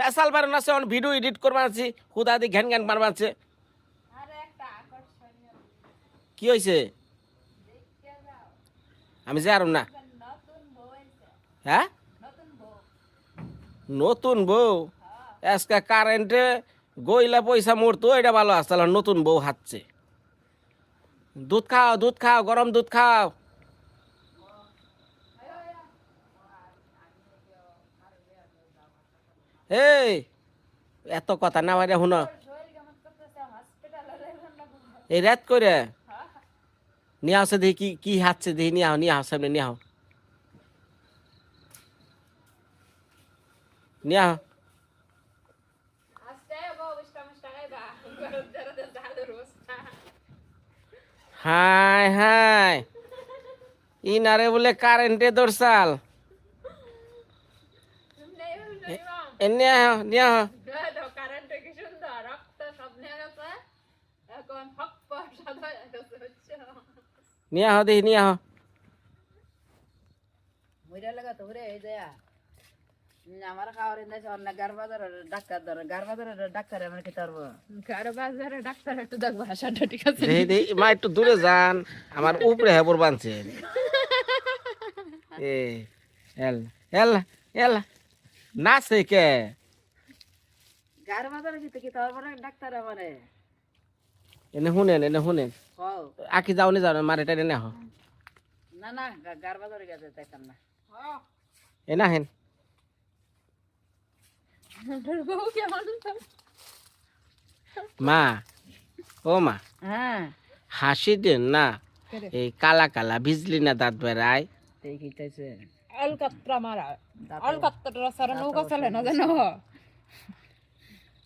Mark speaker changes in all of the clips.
Speaker 1: পেশাল বারণ আছে অন ভিডিও এডিট করবার আছে হুদা দি ঘ্যান ঘ্যান মারবার আছে কি হয়েছে আমি যে আর না। হ্যাঁ? নতুন বউ। আজকে কারেন্টে গইলা পয়সা মরতো এটা ভালো আসলে নতুন বউ হাঁটছে। দুধ খাও দুধ খাও গরম দুধ খাও। এই, এত কথা না বাইরে শুনো। এই রাত করে নিয়ে আসে দেখি কি কি হাঁটছে দেখি, নিয়ে আও নিয়ে আও সামনে, নিয়ে আও নিয়ে আও হাই হাই। ইনারে বলে কারেন্টে দরসাল এ নিয়ে আও নিয়ে আও নিয়ে আও দেখি নিয়ে আও
Speaker 2: মইরা লাগা তো রে এই দেয়া আমার খাওয়ার ইন্দাছে অন্য গার বাজার ডাক্তার ধরে গার বাজার ডাক্তার আমার কি ধরবো?
Speaker 3: কারও বাজারে ডাক্তার একটু দেখব হাসাটা ঠিক আছে
Speaker 1: দেখি দেখি মা একটু দূরে যান আমার উপরে হেবর বানছে। এ এল এল এল। নাচে কে
Speaker 2: গার বাজারে কি কি ধরবো ডাক্তার আমারে?
Speaker 1: এনে শুনেন এনে শুনেন।
Speaker 2: কও।
Speaker 1: আঁকি যাও নি যাও মারে টাইনে না
Speaker 2: না না গা- গার বাজারে গেছে দেখতাম না।
Speaker 1: এ না হেন মা ও মা
Speaker 2: হ্যাঁ।
Speaker 1: হাসি দেন না এই কালা কালা বিজলি না দাঁত বেড়ায়।
Speaker 2: কিটাইছে
Speaker 3: মারা অলকাত্রা সারা নৌকা চলে না জানো?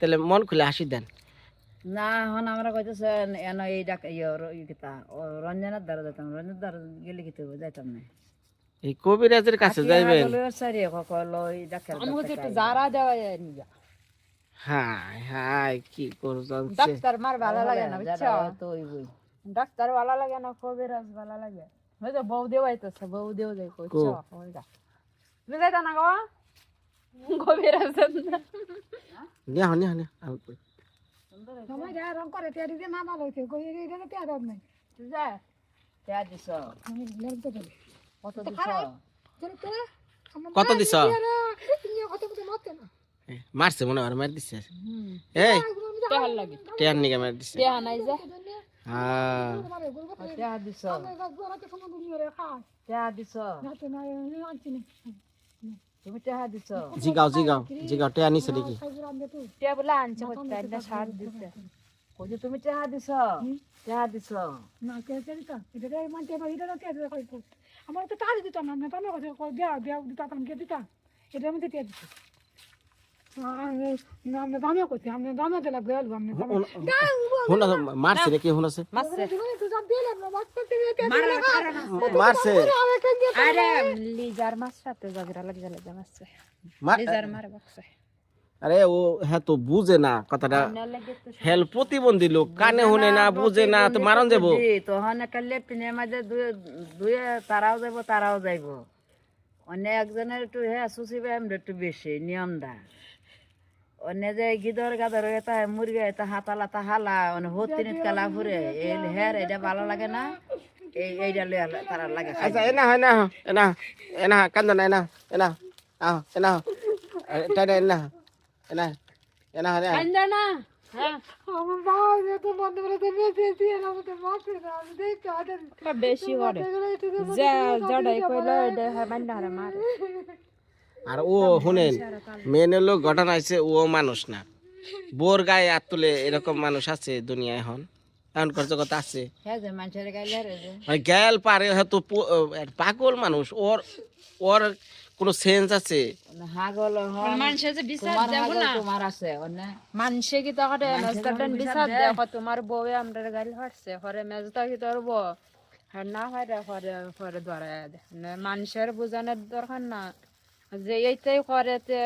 Speaker 1: তাহলে মন খুলে হাসি দেন।
Speaker 2: না হন আমরা কইতেছে এন এই ডাক ইয়ে র- ই কিতা ও রঞ্জনের দ্বারা যেতাম রঞ্জনের দ্বারা গেলে কিতে যাইতাম না।
Speaker 1: এই কবিরাজের কাছে যাইবেন।
Speaker 2: সারি কল ওই ডাক্তার
Speaker 3: আমাকে একটু জারা দেওয়া যায় নিজা
Speaker 1: হাই হাই কি করছেন
Speaker 3: ডাক্তার মার ভালো লাগে না বুঝছ?
Speaker 2: তো ওই
Speaker 3: ডাক্তার ভালো লাগে না কবিরাজ ভালো লাগে। হয়তো বউ দেও আইতেছে বউ দেও যাই কইছো ওইটা তুমি যাইতা না গো কবিরাজ
Speaker 1: নিয়ে নিয়ে নিয়ে।
Speaker 4: সময় যা রং করে তেয়ারি দিয়ে না ভালো হইছে কই এটা তো তেয়ার নাই
Speaker 3: যা
Speaker 2: কে দিছ
Speaker 4: আমি লড়তে পারি
Speaker 2: কত দিছ
Speaker 4: তোরা আমার
Speaker 1: কত দিছ
Speaker 4: নিয়ে কত কত মারতে না
Speaker 1: মারছে মনে হয় মার দিচ্ছে এই
Speaker 3: তেহার লাগে
Speaker 1: টেয়ার নিকে মার দিচ্ছে
Speaker 3: তেহা নাই যা
Speaker 2: দিছ
Speaker 4: রে
Speaker 2: দিছ তুমি কে দিছ?
Speaker 1: জিগাও জিগাও জিগাও টেয়ার নিছে দেখি
Speaker 4: খাইবার আনবে তুই
Speaker 3: তে বলে আনছে হচ্ছে সার দিছে
Speaker 2: কইছে তুমি কে দিছ কে দিছ
Speaker 4: না কে কে দিতা এটা রে কে দিতা কই আমার তো তাড়ি দিতা না না বিয়া বিয়া দিতা তাম কে দিতা এটা আমি দিতা না
Speaker 3: আরে
Speaker 1: ও হ্যাঁ তো বুঝে না কথাটা হেল প্রতিবন্ধী লোক কানে শুনে না বুঝে না তো মারন যাব
Speaker 2: তখন একটা লেট্রিনের মাঝে দুয়ে তারাও যাইব তারাও যাইব অন্য একজনের একটু হ্যাঁ সুসিবে একটু বেশি নিয়মদা অন্য যে গিদর গাদর এটা মুরগি এটা হাতালা তা হালা অন্য হতিনিত কালা ঘুরে এই হ্যার এটা ভালো লাগে না। এই এইটা লইয়া তারা লাগে
Speaker 1: আচ্ছা এনা এনা এনা এনা কান্দন এনা এনা আহ এনা টাইনা এনা এনা এনা এনা
Speaker 3: আন্দা না। হ্যাঁ।
Speaker 4: না
Speaker 3: বেশি করে। যা জড়াই কইলো এটা হারে মারে।
Speaker 1: আর ও শুনেন মেনে লোক ঘটনা আছে ও মানুষ না। বোর গায়ে হাত তুলে এরকম মানুষ আছে দুনিয়ায় এখন। এখনকার জগৎ আছে।
Speaker 2: হ্যাঁ
Speaker 1: গেল পারে হয়তো পাগল মানুষ। ওর ওর কোনো সেন্স আছে?
Speaker 3: মানুষে
Speaker 2: তোমার
Speaker 3: দেব
Speaker 2: হাগল
Speaker 3: না।
Speaker 2: তোমার আছে
Speaker 3: কি তো বিচার দেখো তোমার বউয়ে আমরা গাল হাঁটছে হরে মেজদা কি তোর বউ? আর না হয় রে হরে হরে ধরে। মানুষের বোঝানোর দরকার না। যে এইটাই করে তে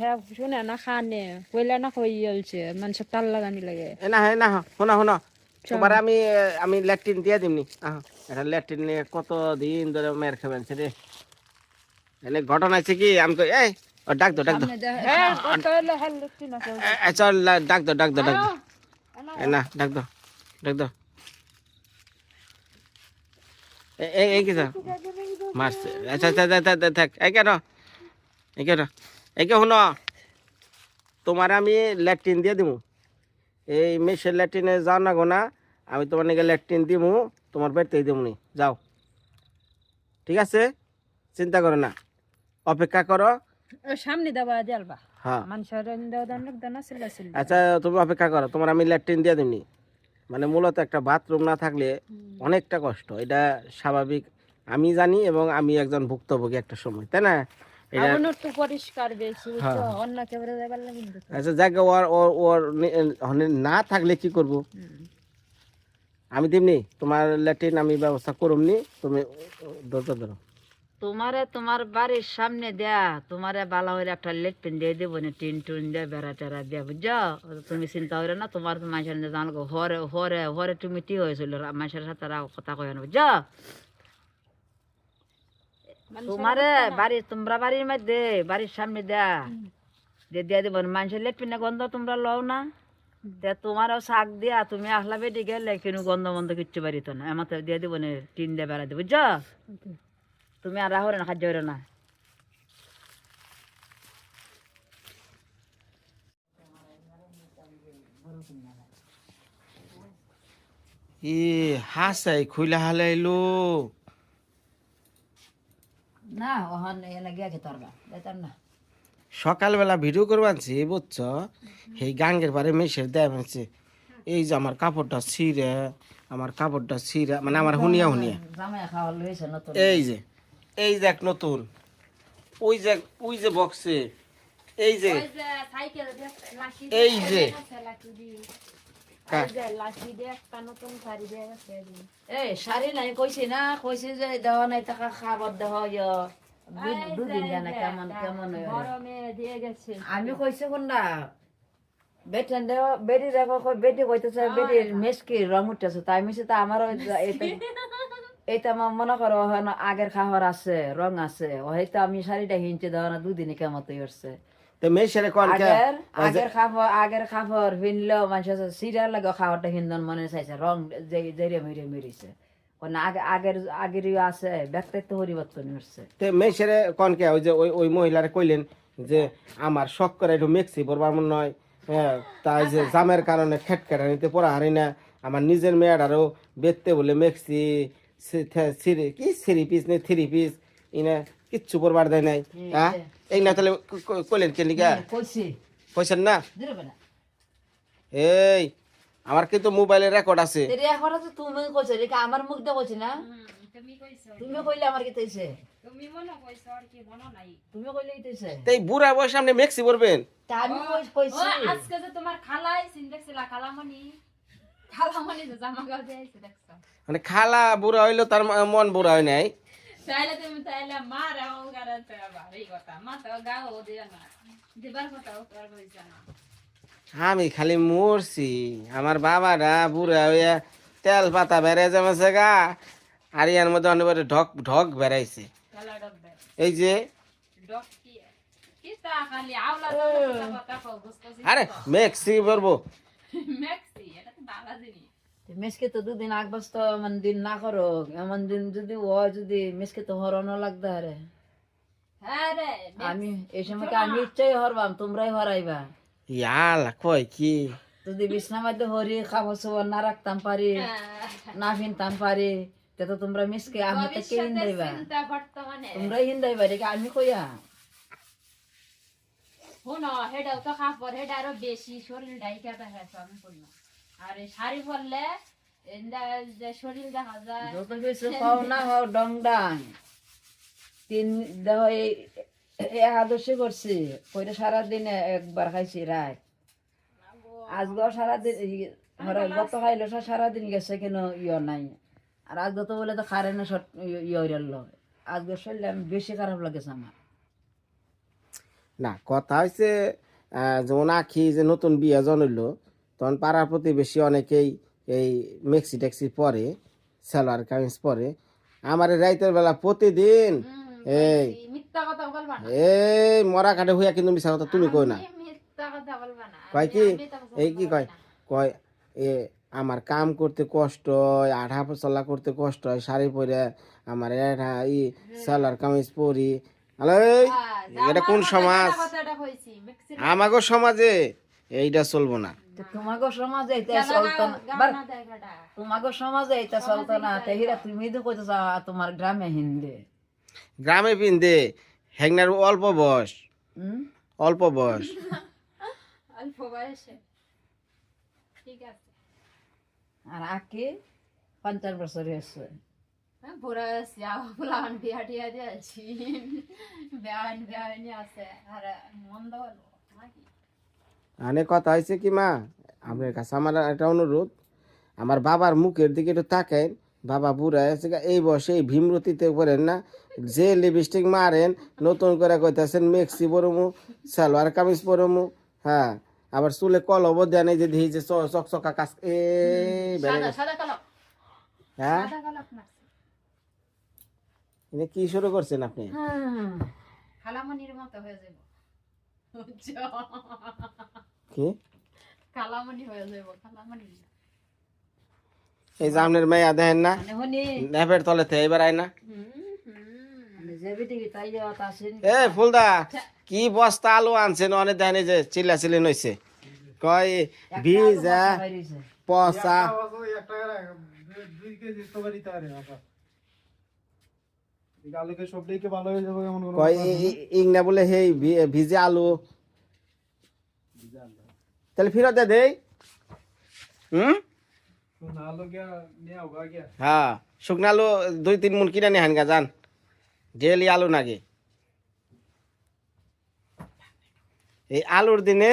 Speaker 3: হ্যাঁ শুনে না খানে। কইলে না কই গেলছে মানুষের তাল লাগানি লাগে।
Speaker 1: এনা এনা শোনা শোনা। তোমার আমি আমি ল্যাট্রিন দিয়ে দিমনি এটা ল্যাট্রিন নিয়ে কত দিন ধরে মেয়ের খাবেন রে। এনে ঘটনা আছে কি আমি কই এই ডাক দো ডাক দো।
Speaker 3: হ্যাঁ না
Speaker 1: চল ডাক দো ডাক দো ডাক দো। না ডাক দো ডাক দো। এই কি স্যার মারছে। আচ্ছা আচ্ছা আচ্ছা, আচ্ছা, আচ্ছা, থাক। এই কেন? এই তোমার আমি ল্যাট্রিন দিয়ে দিমু। এই মেসের ল্যাট্রিনে যাও না গো না আমি তোমার নাকি ল্যাট্রিন দিমু তোমার বাড়িতেই দিমু নি যাও। ঠিক আছে? চিন্তা করো না। অপেক্ষা করো।
Speaker 3: সামনে দেবা দেলবা।
Speaker 1: হ্যাঁ।
Speaker 3: দেওয়া ছিল
Speaker 1: আচ্ছা তুমি অপেক্ষা করো। তোমার আমি ল্যাট্রিন দিয়ে দিমনি। মানে মূলত একটা বাথরুম না থাকলে অনেকটা কষ্ট। এটা স্বাভাবিক। আমি জানি এবং আমি একজন ভুক্তভোগী একটা সময় তাই না? হ্যাঁ। আচ্ছা জায়গা ওর ওর ওর না থাকলে কি করব? আমি দিমনি তোমার ল্যাট্রিন আমি ব্যবস্থা করুমনি তুমি ধরতে ধরো।
Speaker 2: তোমারে তোমার বাড়ির সামনে দেয়া তোমারে বালা হইলে একটা লেট্রিন দিয়ে দেবো না টিন টুন দিয়ে বেড়া টেরা দিয়ে বুঝছ? তুমি চিন্তা করে না তোমার মানুষের জানো হরে হরে হরে তুমি টি হয়েছিল মানুষের সাথে কথা কয় না বুঝছ? তোমারে বাড়ি তোমরা বাড়ির মধ্যে বাড়ির সামনে দেয়া। দিয়ে দিয়ে দেবো মানুষের লেট্রিনে গন্ধ তোমরা লও না। তে তোমারও শাক দিয়া তুমি আসলা বেটি গেলে কিন্তু গন্ধ বন্ধ কিচ্ছু বাড়িত না। আমাতে দিয়ে দেবো না টিন দিয়ে বেড়া দেবো বুঝছ? তুমি আর রাহরে না খাদ্য না।
Speaker 1: ই হাসাই খুইলা হালাইলো।
Speaker 2: না ওহন এনে গিয়া খেতে পারবা বেতার না।
Speaker 1: সকালবেলা ভিডিও করব আনছি বুঝছ? এই গাঙ্গের পারে মেসের দেয় মানছে এই যে আমার কাপড়টা ছিঁড়ে আমার কাপড়টা ছিঁড়ে মানে আমার হুনিয়া হুনিয়া। এই যে এই যে এক নতুন। ওই যে ওই যে বক্সে এই যে এই যে।
Speaker 2: এই শাড়ি নাই কইছি না কইছি যে দেওয়া নাই টাকা খাবার দেওয়া দুদিন জানা কেমন কেমন হইল।
Speaker 3: বড় মেয়ে দিয়ে গেছে।
Speaker 2: আমি কইছি কোনটা বেটেন দেওয়া বেটি দেখো বেটি কইতেছে মেসকি রং উঠতেছে। তাই তা আমারও আমার মনে করো আগের খাবার আছে রং আছে। হয়তো আমি শাড়িটা হিনতে দেওয়া না দুদিনে কেমন তৈরি
Speaker 1: তো কোন
Speaker 2: আগের খাবার আগের খাবার হিনলেও মানুষ সিরিয়াল লাগে খাবারটা হিন্দন মনে চাইছে রং জেরে মেরে মেরিছে। কোন আগে আগের আগের আছে ব্যক্তিত্ব পরিবর্তন হচ্ছে
Speaker 1: তো কোন কে? ওই যে ওই ওই মহিলারে কইলেন যে আমার শখ করে একটু মেক্সি পরবার মনে নয়। হ্যাঁ তাই যে জামের কারণে খেট কেটে নিতে পড়া হারি না। আমার নিজের মেয়েটারও বেচতে বলে মেক্সি সিরি কি থ্রি পিস নেই থ্রি পিস ইনা কিচ্ছু পরবার দেয় নাই। হ্যাঁ? এই না তাহলে কইলেন কে পয়সেন না এই আমার কিন্তু মোবাইলে রেকর্ড আছে
Speaker 2: এখন তো তুমি কইছো রে আমার মুখ কইছি না
Speaker 3: তুমি কইছো
Speaker 2: তুমি কইলে আমার কি তৈছে
Speaker 3: তুমি মনে কইছো আর কি মনে নাই
Speaker 2: তুমি কইলে তৈছে
Speaker 1: তো এই বুড়া বয়সে আপনি মেক্সি পরবেন
Speaker 2: তা আমি কই-
Speaker 3: ও
Speaker 2: কইছি
Speaker 3: আজকে যে তোমার খালাই সিন দেখছিলা খালামণি খালামণি যে জামা গাও দিয়েছে দেখছ
Speaker 1: মানে খালা বুড়া হইল তার মন বুড়া হয় নাই
Speaker 3: তাইলে তুমি তাইলে মা
Speaker 1: আমি খালি মরছি। আমার বাবারা বুড়া হইয়া তেল পাতা বেড়ে যাচ্ছে গা, আর মধ্যে অনেক ঢক ঢক বেড়াইছে। এই যে, আরে মেক্সি
Speaker 3: জিনিস
Speaker 2: মেসকে তো দুদিন আগ বাস তো এমন দিন না করো, এমন দিন যদি হয় যদি মেসকে তো হরানো লাগতে আরে। আমি এই সময় আমি ইচ্ছাই হরবাম তোমরাই হরাইবা।
Speaker 1: ইয়ালা কয় কি?
Speaker 2: যদি বিছনা মধ্যে হরি খাবার সবার না রাখতাম পারি না ফিনতাম পারি তে তো তোমরা মিসকে আমি তো কে হিন্দাইবা।
Speaker 3: চিন্তা
Speaker 2: তোমরাই হিন্দাইবা রেখে আমি কইয়া।
Speaker 3: শুন হেডাও তো কাপড় হেডা আরও বেশি শরীর ডাইকা দেখা যায় আমি করি আর শাড়ি পরলে শরীর দেখা যায়
Speaker 2: যত কিছু খাও না খাও ডং ডাং তিন দেহ এই একাদশী করছি কইটা সারাদিনে একবার খাইছি রাত আজগো সারাদিন গত খাইলো সারাদিন গেছে কেন ইয়ে নাই। আর আজ গত বলে তো না সট ইয়ে হইল আজগো শরীরে আমি বেশি খারাপ লাগেছে আমার।
Speaker 1: না কথা হয়েছে যেমন আখি যে নতুন বিয়ে জন্মইল তখন পাড়ার প্রতিবেশী অনেকেই এই মেক্সি ট্যাক্সি পরে সালোয়ার কামিজ পরে। আমার এই রাইতের বেলা প্রতিদিন এই
Speaker 3: মিথ্যা কথা বলবা না।
Speaker 1: এই মরা কাঠে হইয়া কিন্তু মিছা কথা তুমি কই না।
Speaker 3: তুমি মিথ্যা কথা বলবা না।
Speaker 1: কয় কি? এই কি কয়? কয় এ আমার কাম করতে কষ্ট হয় আঠা চলা করতে কষ্ট হয় শাড়ি পরে আমার এটা ই সালার কামিজ পরি। আলে এটা কোন সমাজ?
Speaker 3: কথাটা
Speaker 1: আমাগো সমাজে এইটা চলবো না।
Speaker 2: তো তোমাগো সমাজে এটা চলতো না। তোমাগো সমাজে এটা চলতো না। হিরা তুমি তো কইতেছ তোমার গ্রামে হিন্দে।
Speaker 1: গ্রামে পিন্দে হেগনার অল্প বয়স।
Speaker 2: হুম?
Speaker 1: অল্প বয়স।
Speaker 3: অল্প বয়সে। ঠিক আছে।
Speaker 2: আর আকে পঞ্চাশ বছর হয়েছে।
Speaker 3: হ্যাঁ বুড়া আছি আও ফুলান বিয়া টিয়া দিয়েছি বেআইন বেআইনি আছে। আর মন্দ হলো
Speaker 1: কথা হয়েছে কি মা? আপনার কাছে আমার একটা অনুরোধ। আমার বাবার মুখের দিকে একটু তাকেন বাবা বুড়া আছে এই বয়সে এই ভীমরতিতে করেন না। যে লিপস্টিক মারেন নতুন করে কইতাছেন মেক্সি পরমু সালোয়ার কামিজ পরমু হ্যাঁ আবার চুলে কলব দেন এই যে দেখি যে চকচকা কাজ
Speaker 3: কালো
Speaker 1: হ্যাঁ? কি শুরু করছেন আপনি?
Speaker 3: মতো হয়ে যাব।
Speaker 1: কি?
Speaker 3: কালামনি হয়ে যাব কালামনি
Speaker 1: এই আপনার মেয়া দেখেন না।
Speaker 2: মানে
Speaker 1: নেপের তলেতে এবার আয় না।
Speaker 2: মানে
Speaker 1: এ ফুলদা কি বস্তা আলু আনছেন? অনেক দেন এই যে চিল্লা চিল্লি নইছে। কয় ভিজা পচা।
Speaker 5: হয়ে
Speaker 1: ইংনা বলে হেই ভি- ভিজে আলু। তাহলে ফিরত দে দেই। হুম? হ্যাঁ শুকনা আলু দুই তিন মন কিনে নিয়ে হানগা যান। ডেলি আলু নাগে। এই আলুর দিনে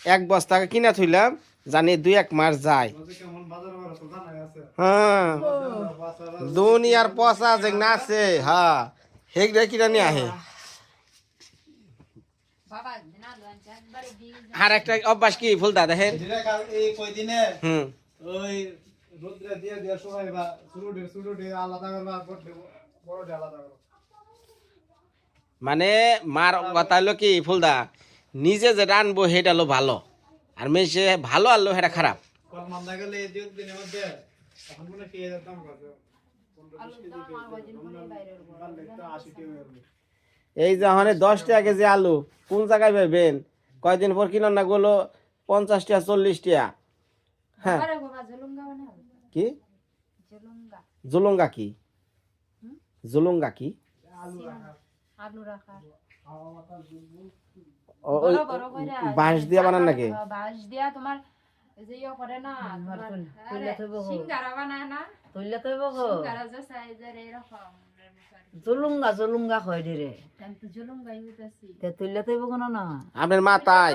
Speaker 1: এক বস্তা কিনা থইলাম জানি দুই এক মাস যায়। হ্যাঁ দুনিয়ার পচা যে না আছে হ্যাঁ হেগড়ে কিনা নিয়ে আহে
Speaker 3: বাবা না লঞ্চ
Speaker 1: আর একটা অভ্যাস কি ফুলদা দেখেন? হুম।
Speaker 5: ওই রোদ্রে দিয়ে দিয়ে সময় বা সুরুটে সুরুটে আলাদা করবা বড় বড় আলাদা করবা
Speaker 1: মানে মার কথা হলো কি ফুলদা নিজে যে রানবো সেটা হলো ভালো আর মেসে ভালো আনলো সেটা খারাপ।
Speaker 5: কল মান্দা গেলে এই দুই দিনের মধ্যে এখন খেয়ে যেতাম কত? আশি টাকা যাবে।
Speaker 1: এই যে ওখানে দশ টাকা কেজি আলু কোন জায়গায় পাবেন কয়দিন পর কিনো না গুলো পঞ্চাশ টাকা চল্লিশ টাকা। হ্যাঁ।
Speaker 3: আরে বাবা ঝুলুঙ্গা বানাও
Speaker 1: কি? জুলুঙ্গা। কি? জুলুঙ্গা কি?
Speaker 3: আলু রাখা।
Speaker 1: ও- ওই
Speaker 3: বড় বড় করে
Speaker 1: বাঁশ দিয়ে বানান নাকি?
Speaker 3: বাঁশ দিয়া তোমার এই যে করে না তোমার
Speaker 2: তুইলা থইব হো
Speaker 3: সিঙ্গারা বানায় না?
Speaker 2: তুইলা থইব হো
Speaker 3: সিঙ্গারা যে সাইজের এরকম।
Speaker 2: জুলুঙ্গা জুলুঙ্গা কয় দিরে
Speaker 3: আমি তো ঝুলুঙ্গাই হইতেছি।
Speaker 2: তে তুইলা থইব কোন না।
Speaker 1: আপনার মাথায়।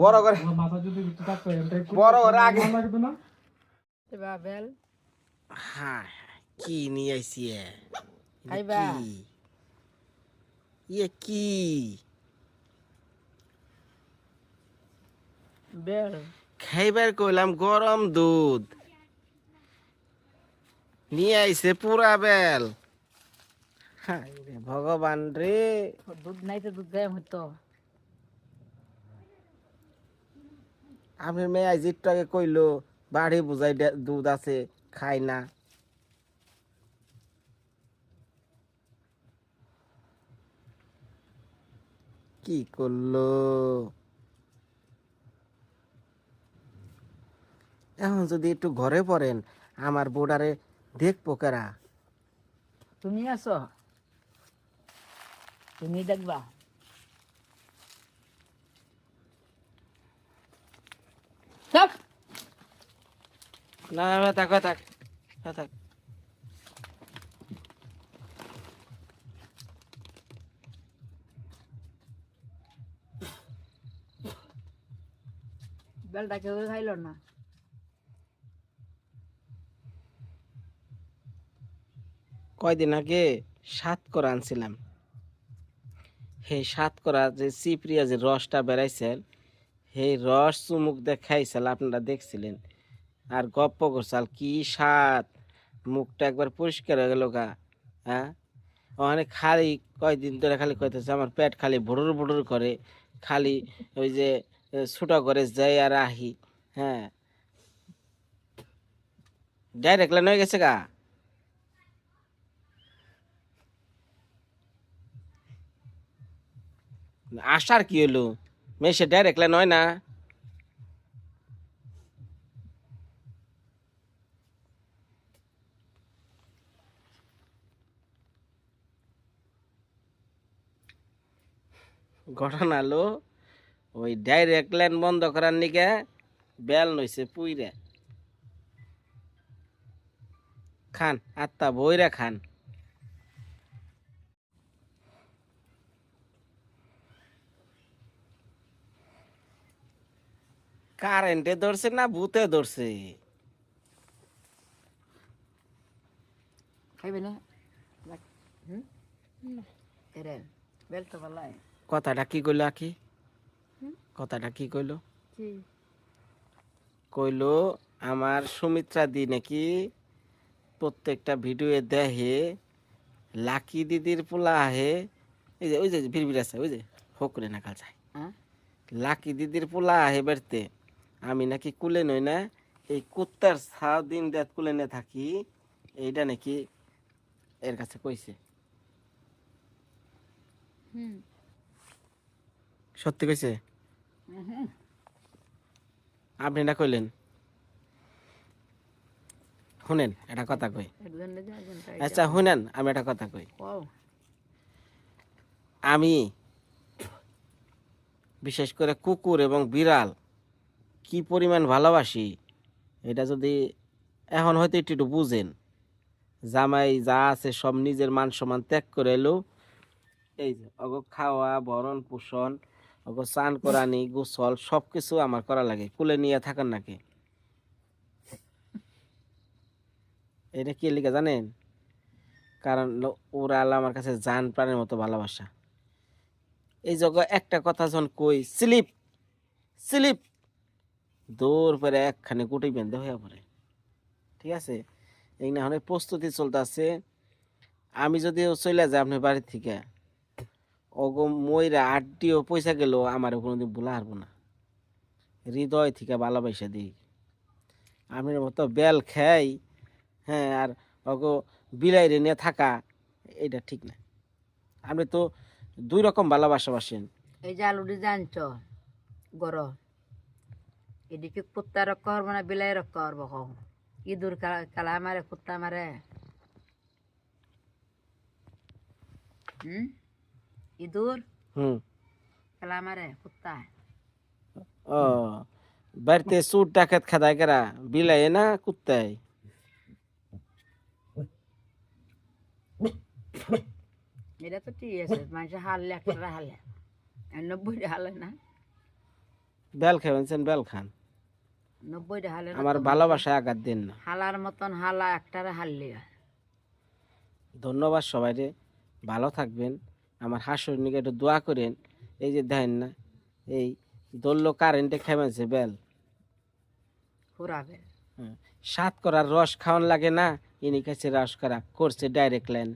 Speaker 1: বড় করে।
Speaker 5: মাথা যদি থাকতো
Speaker 1: বড় করে আগে।
Speaker 5: ভালো না?
Speaker 2: বেল
Speaker 1: হ্যাঁ কি নিয়ে আইছি
Speaker 2: খাইবা?
Speaker 1: ইয়ে কি?
Speaker 2: বেল।
Speaker 1: খাইবার কইলাম গরম দুধ। নিয়ে আইছে পুরা বেল। ভগবান রে।
Speaker 2: দুধ নাই তো দুধ গায়ে হতো
Speaker 1: আপনার মেয়ে আগে কইলো, বাড়ি বুঝাই দুধ আছে, খাই না। কি করল? এখন যদি একটু ঘরে পড়েন, আমার বোর্ডারে দেখব কারা?
Speaker 2: তুমি আছো? তুমি দেখবা? বেলটা কেউ খাইল না।
Speaker 1: কয়দিন আগে সাত করা আনছিলাম। সেই সাত করা যে চিপড়িয়া যে রসটা বেড়াইছে সেই রস চুমুক দেখাইছিল আপনারা দেখছিলেন। আর গপ্প করছাল কি স্বাদ। মুখটা একবার পরিষ্কার হয়ে গেল গা হ্যাঁ? অনেক খালি, কয়দিন ধরে খালি কইতেছে, আমার পেট খালি ভুরুর ভুরুর করে, খালি ওই যে ছোটো করে যাই আর আহি হ্যাঁ? ডাইরেক্ট লাইন হয়ে গেছে গা। আসার কি হলো মেসে ডাইরেক্ট লাইন হয় না। ঘটনা হলো ওই ডাইরেক্ট লাইন বন্ধ করার নিকে বেল নইছে পুইরে। খান, আত্মা বইরা খান। কারেন্টে ধরছে না ভূতে ধরছে?
Speaker 2: খাইবে না?
Speaker 1: কথাটা কি কইলো আকি কথাটা কি কইলো? কইলো আমার সুমিত্রা দি নাকি প্রত্যেকটা ভিডিওয়ে দেখে লাকি দিদির পোলা আহে। এই যে ওই যে ভিড় আছে ওই যে ফকরে না কাল যায়। লাকি দিদির পোলা আহে বেড়তে। আমি নাকি কুলে নই না এই কুত্তার ছাও দিন রাত কুলে নে থাকি এইটা নাকি এর কাছে কইছে। সত্যি কইছে? আপনি না কইলেন? শুনেন এটা কথা কই। আচ্ছা শুনেন আমি একটা কথা কই। আমি বিশেষ করে কুকুর এবং বিড়াল কি পরিমাণ ভালোবাসি, এটা যদি এখন হয়তো একটু একটু বুঝেন। জামাই যা আছে সব নিজের মান সম্মান ত্যাগ করে এলো। এই যে অগ খাওয়া, ভরণ পোষণ অগ চান করানি, গোসল সব কিছু আমার করা লাগে, কুলে নিয়ে থাকেন নাকি? এটা কি লিখে জানেন? কারণ ওরা আল্লাহ আমার কাছে জান প্রাণের মতো ভালোবাসা। এই জগ একটা কথা যখন কই, স্লিপ স্লিপ দৌড় পরে একখানে গুটি বেঁধে হয়ে পড়ে। ঠিক আছে? এই না অনেক প্রস্তুতি চলতেছে। আমি যদি চলে যাই আপনার বাড়ি থেকে অগো ময়রা আটটিও পয়সা গেল আমার কোনোদিন ভুলা হারবো না। হৃদয় থেকে ভালোবাসা দিই। আপনার মতো বেল খাই হ্যাঁ আর অগো বিলাইরে নিয়ে থাকা এটা ঠিক না। আপনি তো দুই রকম ভালোবাসা বাসেন।
Speaker 2: এই যে আলুটি জানছ গর এদিকে কুত্তা রক্ষ হরব না বিলাই রক্ষ করব কও। ইঁদুর কালা মারে কুত্তা মারে হুম? ইঁদুর?
Speaker 1: হুম।
Speaker 2: কালা মারে কুত্তা।
Speaker 1: ও বাড়িতে সুট ডাকাত খাদায় কেরা? বিলাই না কুত্তায়
Speaker 2: এটা তো ঠিক আছে মানুষ হারলে একটা হালে নব্বইটা হালে না।
Speaker 1: বেল খাবেন বেল খান।
Speaker 2: নব্বইটা হালে
Speaker 1: আমার। ভালোবাসায় আঘাত দিন না।
Speaker 2: হালার মতন হালা একটারে হারলি
Speaker 1: ধন্যবাদ সবাই রে ভালো থাকবেন। আমার হাসুর নিকে একটু দোয়া করেন। এই যে দেখেন না এই দোল্লো কারেন্টে খেমেছে বেল।
Speaker 2: ঘুরাবে
Speaker 1: হ্যাঁ। সাত করার রস খাওয়ান লাগে না ইনি কাছে রস করা করছে ডাইরেক্ট লাইন